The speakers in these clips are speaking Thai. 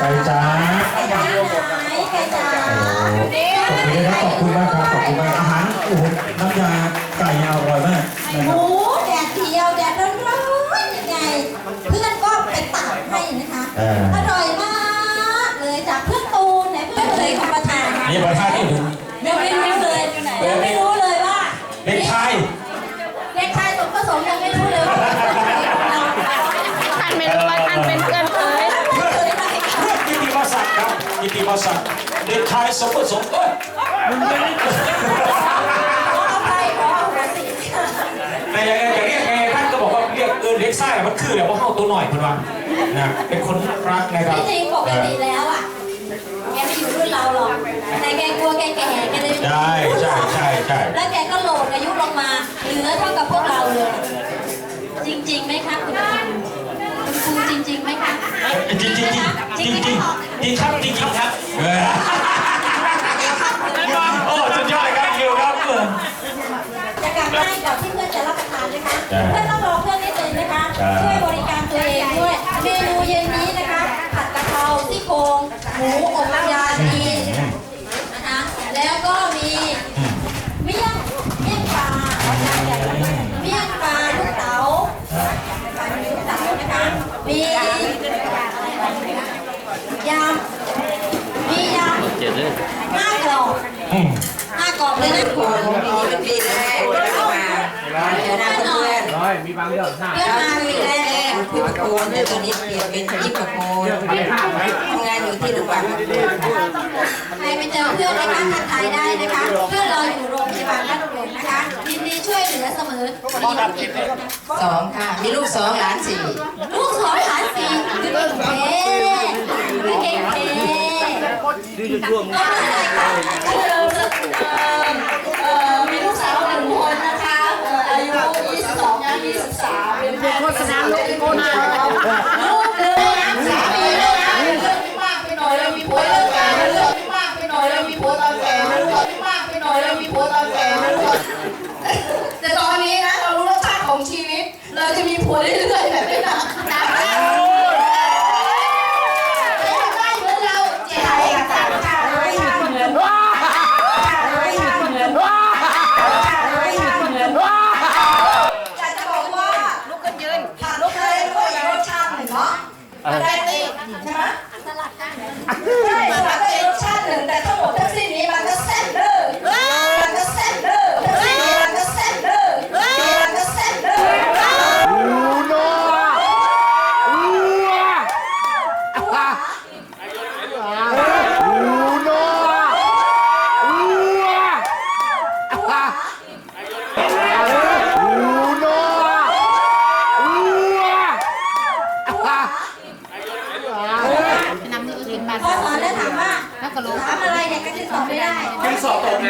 ไก่จ๋าไก่จ๋าขอบคุณนะครับขอบคุณมากครับขอบคุณมากอาหารโอ้โหน้ำยาไก่อร่อยมากนะหรับมูแดดเดียวแดดร้อนๆยังไง เพื่อนก็ไปตักให้นะคะอออร่อยมากเลยจากเพื่อนตูนไหนเพื่อนเลยของประธานนี่ประธานที่ถึงยังไม่รู้เลยยังไม่รู้เลยว่าเด็กชายเด็กชายสมประสงค์ยังไม่รู้เลยว่า ท่านไม่รู้ว่าท่านเป็นเพื่อนค ครับกิติมศักดิ์เด็กชายสมประสงค์เอ้ยมึงยังไม่ขออภัยขออภัยแต่ยังไงจะเรียกไงท่านก็บอกว่าเรียกเออเด็กไส้มันคือแบบว่าเข้าตัวหน่อยเพิ่นว่านะเป็นคนรักนะครับที่จริงปกติแล้วอะแกไม่อยู่รุ่นเราหรอกแต่แกกลัวแกแก่แกเลยใช่ใช่ใช่ใช่แล้วแกก็โหลดอายุลงมาเหลือเท่ากับพวกเราเลยจริงๆไหมคะคุณครูคุณครูจริ งๆไหมคะจริงจริงจริงจริงจริงจริงครับจริงครับครับเออโอ้สุดยอดเลยครับคิวครับเออจะกลับให้กับที่เพื่อนจะรับประทานนะคะใช่เพื่อนต้องรอเพื่อนนิดนึงนะคะใช่ช่วยบริการตัวเองด้วย เมนูเย็นนี้นะคะ ผัดกะเพราซี่โครงหมูอบยาจีนนะคะ แล้วก็มีเมี่ยงเมี่ยงปลาเมี่ยงปลาลูกเต๋าปลาลูกเต๋านะคะ มียำมียำ เจ็ดเลย ห้ากล่อง อืม ห้ากล่องเลยนะปีนี้เป็นปีแรกที่มาเจอหน้าเพื่อนร้อยมีบางเรื่องห้าเพื่อนมาปีแรกๆพี่ประโคนเนี่ยตอนนี้เปลี่ยนเป็นพี่ประโคนทำงานอยู่ที่โรงพยาบาลประโคนใครไปเจอเพื่อนนะคะทักทายได้นะคะ เพื่อนเราอยู่โรงพยาบาลบ้านหลวงนะคะยินดีช่วยเหลือเสมอมีลูกกี่คนนะสองค่ะ มีลูกสองหลานสี่ลูกสองหลานสี่คือเก่งเท่คือเก่งเท่ก็ไม่ใช่ค่ะคือเเอ่อ มีลูกสาวหนึ่งคนนะคะอายุ 22ย่าง23 เป็นโฆษณาลูกโฆษณาลูกเลยนะสามีเลยนะเรื่องไม่มากไปหน่อยเรามีผัวตอนแก่เรื่องไม่มากไปหน่อยเรามีผัวตอนแก่เรื่องไม่มากไปหน่อยเรามีผัวตอนแก่เรื่องแต่ตอนนี้นะเรารู้รสชาติของชีวิต เราจะมีผัวเรื่อยๆแบบไม่นานนะได้เหมือนเราเจ๊ค่ะจ้าค่ะไม่ทำเหมือนว่าไม่ทำเหมือนว่าไม่ทำเหมือนว่าอยากจะบอกว่าลุกขึ้นยืนลุกเลยด้วยรสชาติหนึ่งเนาะได้ตีใช่ไหม สลัดกัน ใช่สลัด เป็นรสชาติหนึ่งแต่ทั้งหมดทั้งสิ้นนี้มันก็แซ่บเลยมันก็แซ่บเลยทั้งสิ้นนี้มันก็แซ่บเลยมันก็แซ่บเลย พอสอนแล้วถามว่าถามอะไรเนี่ยก็จะตอบไม่ได้ ยังสอบตกไง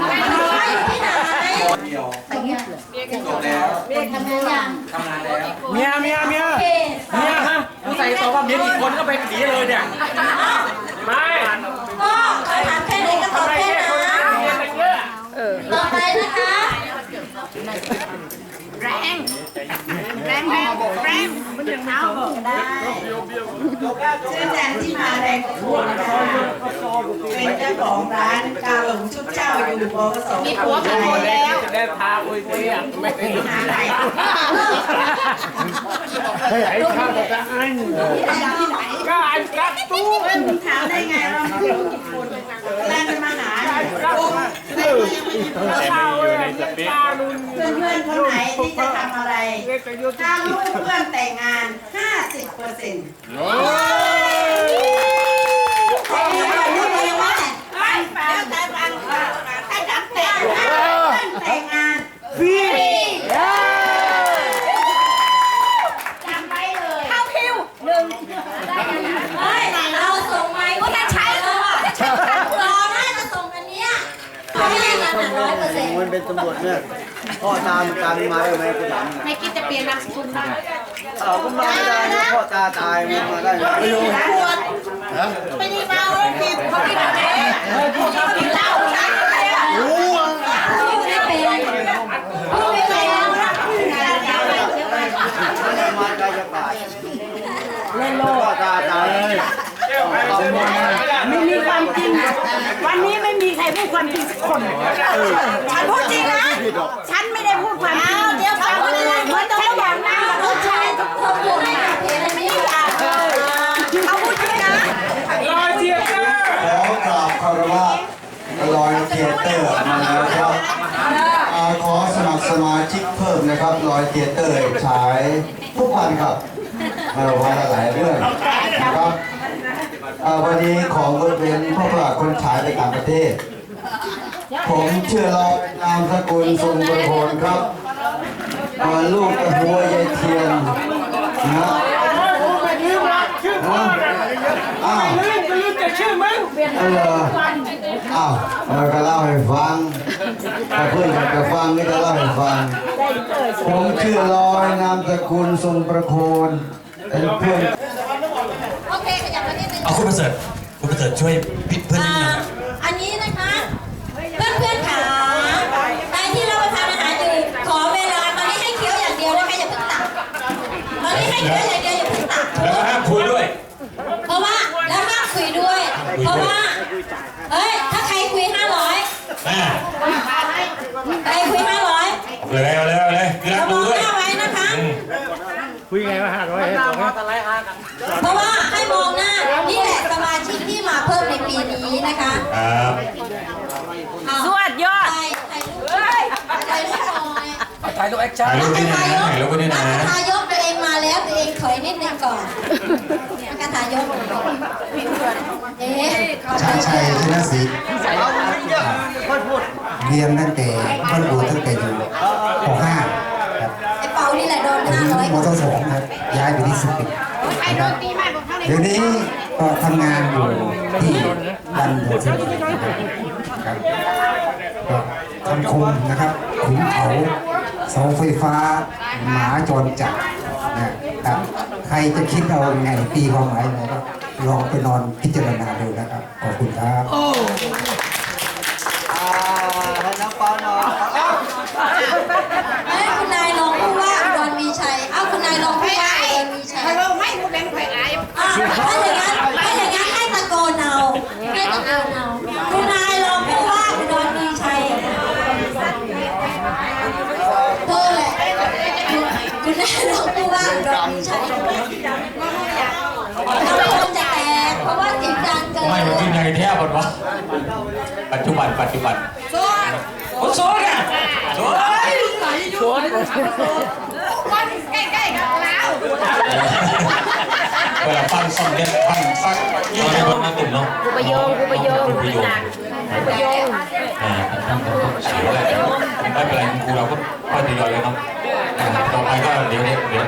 ไม่อยู่ที่ไหน เดียว ไปเงี้ย จบแล้ว ทำงานยัง ทำงานแล้ว เมียเมียเมีย โอเค เมียฮะกูใส่ตั ว่าเมียอีกคนก็ไปหนีเลยเนี่ยไม่ก็ถามแค่ไหนก็ตอบแค่นั้นเมียแต่เยอะต่อไปนะคะชื่อแจงที่มาแรงกว่านะคะเป็นเจ้าของร้านกาหลงชุดเจ้าอยู่บกสมีผัวกี่คนแล้ว พาคุยคุยอะไม่ได้หาไหนไอ้ข้าวจะอันที่ไหนก็อันกัดตู้ถามได้ไงว่ามีผัวกี่คนแม่จะมาหากัดข้าวเลยตาลุนเพื่อนเพื่อนๆคนไหนที่จะทำอะไรเล็กแต่ยุทธถ้าลูกเพื่อนแต่งงาน 50เปอร์เซ็นต์ แต่งงานรู้ไหมว่า ไม่ฟังแต่ฟังถ้าจำแต่งงานแต่งงาน ฟรี จำไว้เลยเข้าคิว เฮ้ยเราส่งไมค์ก็จะใช้แล้วอะรอได้จะส่งอันเนี้ยไม่ได้กันร้อยเปอร์ เซ็นต์มันเป็นตำรวจเนี่ยพ่อตามตามมาได้ไหมกูถามไม่คิดจะเปลี่ยนนามสกุลบ้างเอาก็มาไม่ได้นะพ่อตาตายมันมาได้ไหมไม่รู้ไม่ได้เมาแล้วผิดเขาผิดอะไรเขาผิดเหล้าใช่ไหมอะรู้อะพูดไม่เป็นพูด ไม่เป็นมาได้จะตายเวันนี้ไม่มีใครพูดความจริงสักคนฉันพูดจริงนะ ฉันไม่ได้พูดความจริงเดี๋ยวฟังว่าอะไรเหมือนต้องบอกนะลูกชายทุกคนพูดไม่อยากเห็นไม่อยากเลยเขาพูดจริงนะลอยเทียเตอร์ขอกราบคารวะลอยเทียเตอร์มาแล้วครับขอสมัครสมาชิกเพิ่มนะครับลอยเทียเตอร์ฉายทุกวันครับมาวันละหลายเรื่องนะครับ วันนี้ของงดเว้นเพระว่าคนฉายไปต่างประเทศ ผมเชื่อลอยนามสกุลทรงประโคนครับอ่าลูกตะหัวยายเทียนนะอ้าวลืมลืมแต่ชื่อมึงเอออ้าวเราก็เล่าให้ฟังถ้าเพื่อนอยากจะฟังก็จะเล่าให้ฟัง ผมชื่อลอยนามสกุลทรงประโคนเป็นเพื่อน โอเคขยับมานิดนึง เอาคุณประเสริฐคุณประเสริฐช่วยปิดเพื่อนนิดอ่านึงนะอันนี้นะคะ เพื่อนเพื่อนๆขาใครที่รับประทานอาหารอยู่ขอเวลาตอนนี้ให้เคี้ยวอย่างเดียวนะคะอย่าเพิ่งตักตอนนี้ให้เคี้ยวอย่างเดียวอย่าเพิ่งตัก แล้วก็ห้ามคุยด้วย เพราะว่าแล้วห้ามคุยด้วย เพราะว่าเอ้ยถ้าใครคุยห้าร้อยอ่าใครคุยห้าร้อยเอาเลยเอาเลยเอาเลยพี่รัเรากมดูองด้วย หน้าไว้นะคะอืมคุยไงว่าห้าร้อยให้ผมนะเพราะว่าให้มองหน้านี่แหละสมาชิกที่มาเพิ่มในปีนี้นะคะ ครับ สวัสดียอดถ่ายรูป ถ่ายรูปหน่อยถ่ายรูปแอคชั่นถ่ายรูปด้วยนะถ่ายรูปด้วยนะนักทายกตัวเองมาแล้วตัวเองถอยนิดนึงก่อนนักทายกเอ๊ะชาชัยชนะศรีเรียนตั้งแต่ต้นบูตั้งแต่อยู่ป .5 ครับไอ้เปานี่แหละโดนผมห้าร้อยมสองครับย้ายไปที่สุปิตนะครับเดี๋ยวนี้ก็ทำงานอยู่ที่บันเดอร์ซิตี้ครับก็ทำคุมนะครับขุนเขา เสาไฟฟ้าหมาจรจัดนะครับใครจะคิดเอาไงตีความหมายอะไรก็ลองไปนอนพิจารณาดูนะครับ ขอบคุณครับ อ่าให้น้องเปาหน่อย เอ้ยคุณนายรองผู้ว่าอุดรมีชัยเอ้าคุณนายรองผู้ว่าอุดรมีชัย เราไม่พูดเป็นใครอาย อะถ้าอย่างนั้นถ้าอย่างนั้นให้ตะโกนเอาให้ตะโกนเอาคุณนายรองผู้ว่าอุดรมีชัยเธอแหละคุณนายรองผู้ว่าอุดรมีชัยถ้าคนจะแตกเพราะว่าเสียงดังเกิน ไม่มันกินไง แท้บดวะปัจจุบันปัจจุบันโอ้โซนอะโซนใกล้ๆกับเราเวลาฟังซ่อมเนี่ยฟังฟังยี่ห้อรถมาตุ่มเนาะกูประโยงกูประโยงกูประโยงกูประโยงอ่าต้องต้องต้องเสียแล้วไม่เป็นไรคุณครูเราก็ค่อยทยอยเลยเนาะอ่าต่อไปก็เดี๋ยวเดี๋ยวเดี๋ยว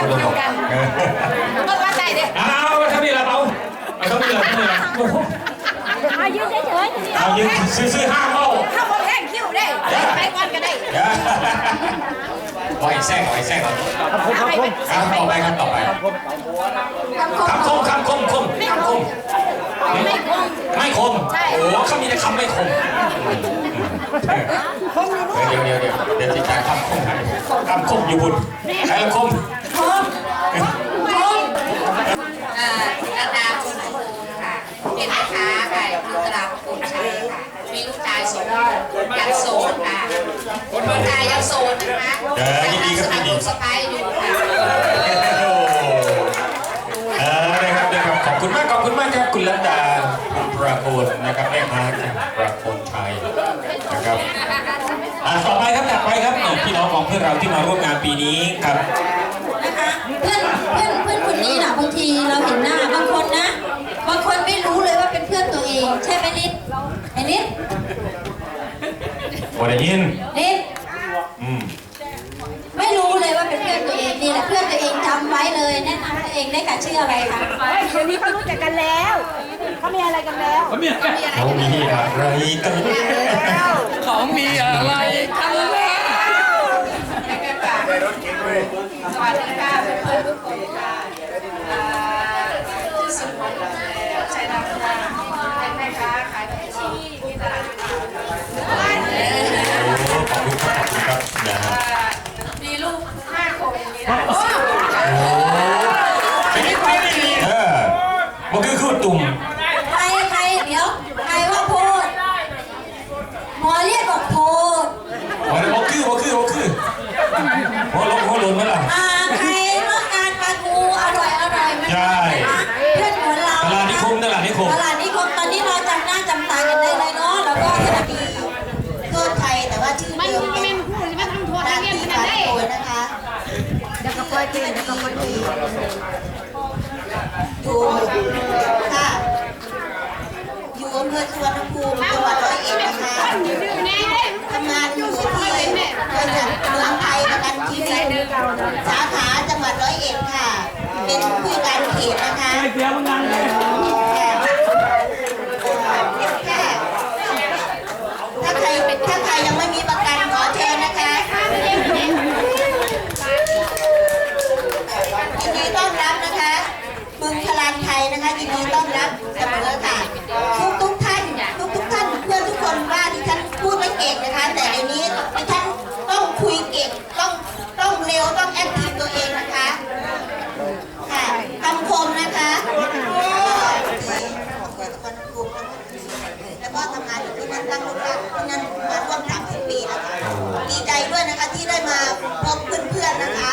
คุณต้องบอก เอาเขามีอะไรเขามีอะไรโอ้โหมายืนเฉยเอายืมซื้อซื้อห้าเข้าถ้าคนแห้งคิ้วได้ไปก่อนก็ได้เดี๋ยวปล่อยแทรกปล่อยแทรกก่อนครับต่อไปครับต่อไปคำคมคำคมคำคมคำคมไม่คมไม่คมโอ้เขามีแต่คำไม่คมเดี๋ยวเดี๋ยวเดี๋ยวเดี๋ยวจะจ่ายคำคมให้คำคมอยู่บุญใครละคมคมคม อ่ารัตนาคุณภูมิค่ะ เป็นแม่ค้าค่ะอยู่ตลาดภูมิชัยค่ะ มีลูกชายสองคนยังโสดค่ะลูกชายยังโสดนะคะสมัครลูกสะพ้ายอยู่ค่ะ เออนะครับนะครับขอบคุณมากขอบคุณมากครับคุณรัตดาคุณประโค นนะครับแม่ค้าจากประโคนชัยนะครับอ่าต่อไปครับถัดไปครับอ่าพี่น้องของเพื่อนเราที่มาร่วมงานปีนี้ครับนะคะเพื่อนเพื่อนเพื่อนคนนี้น่ะบางทีเราเห็นหน้าบางคนนะบางคนไม่รู้เลยว่าเป็นเพื่อนตัวเองใช่ไหมนิดไอ้นิดวันได้ยินนิดอืมไม่ ตัวเองจำไว้เลยแนะนำตัวเองได้ค่ะชื่ออะไรคะเดี๋ยวนี้เขารู้จักกันแล้วเขามีอะไรกันแล้ว เขามีอะไรเขามีอะไรกันเขามีอะไรกันแล้ว สวัสดีค่ะเพื่อนๆทุกคนค่ะอ่าชื่อสุพจน์ใช้นามสกุลเป็นแม่ค้าขายขนมจีนที่ตลาด โอ้ขอบคุณครับขอบคุณครับนะฮะ มีลูกห้าคนมีหลาน โอ้เป็นไงไปนี่เออมันคือคือตุ่ม ใครใครเดี๋ยวใครว่าโพ ค่อยเป็นแล้วก็ค่อยเป็นอยู่ค่ะอยู่อำเภอสุวรรณภูมิจังหวัดร้อยเอ็ดนะคะทำงานอยู่ที่บริษัทเมืองไทยประกันชีวิตสาขาจังหวัดร้อยเอ็ดค่ะ เป็นผู้การเขตนะคะ เสียมึงยังเลย ถ้าใครถ้าใครยังไม่มีประกันขอเชิญนะคะยินดีต้อนรับนะคะบึงพลานไทย นะคะยินดีต้อนรับเสมอค่ะทุกทุกท่านทุกทุกท่านเพื่อนทุกคนว่าดิฉันพูดไม่เก่งนะคะ แต่ในนี้ดิฉันต้องคุยเก่งต้องต้องเร็วต้องแอคทีฟตัวเองนะคะค่ะคำคมนะคะแล้วก็ทำงานอยู่ที่นั่นตั้งรกรากที่นั่นมาร่วม30ปีแล้วค่ะดีใจด้วยนะคะที่ได้มาพบเพื่อนๆนะคะ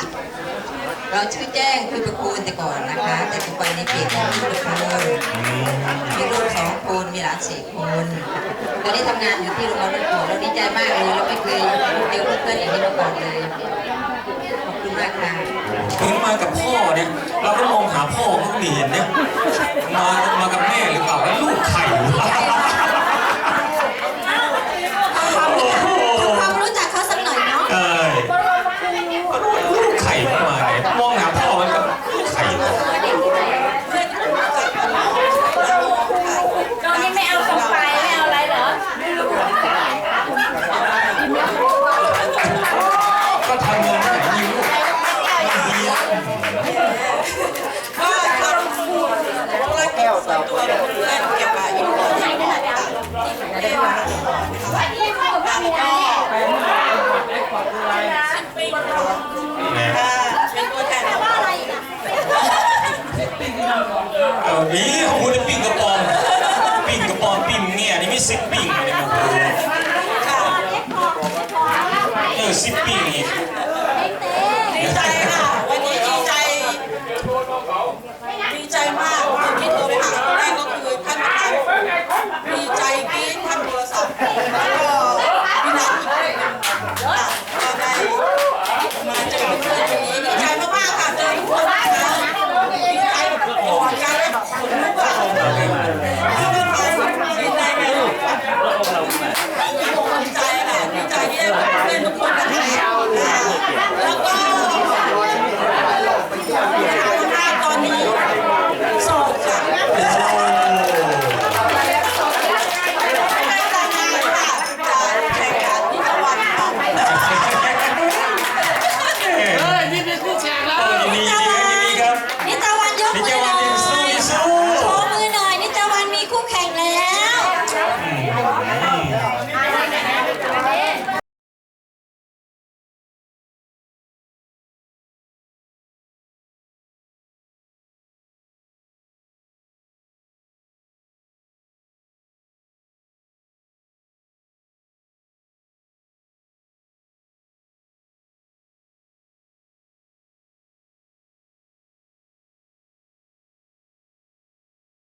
เราชื่อแจ้งคือตระกูลแต่ก่อนนะคะ มีเปลี่ยนเป็นชื่อตระกูลมีลูกสองคนมีหลานสี่คนตอนนี้ทำงานอยู่ที่โรงพยาบาลลูกโป่งเราดีใจมากเลยเราไม่เคยเจอเพื่อนอย่างนี้มาก่อนเลยขอบคุณมากค่ะถึงมากับพ่อเนี่ย เราก็มองหาพ่อก็ไม่เห็นเนี่ยมามากับแม่หรือเปล่าแล้วลูกไข่ ส่วนตัวเพื่อนเกี่ยวกับอินโฟที่ได้รับที่ได้รับเป็นตังแทนของเรงเออนี่ของคุณปิ้งกระป๋องปิ้งกระป๋องปิ้งเนี่ยนี่มีสิบปิ้งเลยนะคุณเออสิบปิ้ง